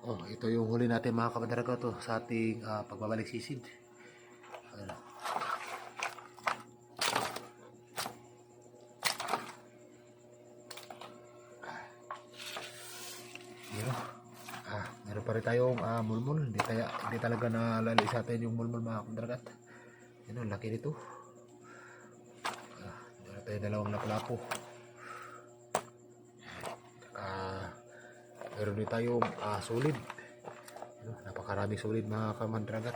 Oh, ito yung huli natin mga kamadaraga to sa ating ah, pagbabalik sisid. Ano? Yun. Ah, meron pa rin tayong ah, mulmul. Hindi, tayo, hindi talaga nalali sa atin yung mulmul mga kamadaragat. Yan ang laki nito. Ah, meron tayo dalawang lapu-lapu. Meron din tayong ah, solid. Napakaraming solid mga kamandragat.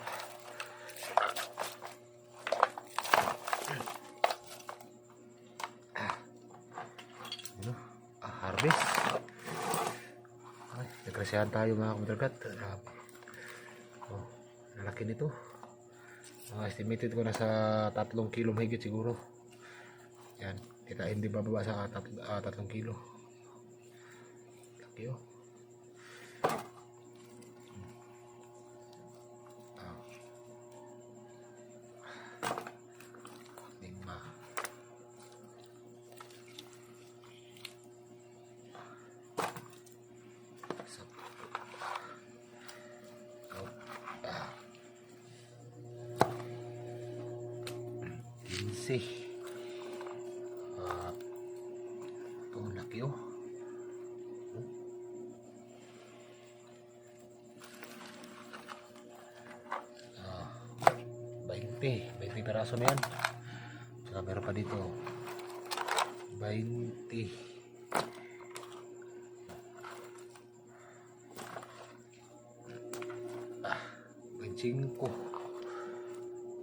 Ah, ano, ah, harvest. Ay, nagrasyahan tayo mga kamandragat. Grabe. Oh, lalaki nito. Mga estimated ko nasa tatlong kilo mahigit siguro. Yan, kita hindi bababa sa tat, ah, tatlong kilo. Laki oh. Quince. Ah. Ito ang laki oh. Ah, 20. 20 peraso na yan. Saka meron pa dito. 20. Ah, 25.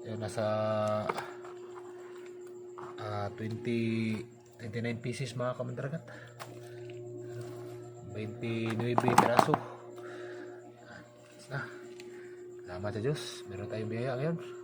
Yan, nasa ah 20 29 pieces mga kamandragat. 29 peraso. Ah, Salamat sa Diyos. Meron tayong biyaya ngayon.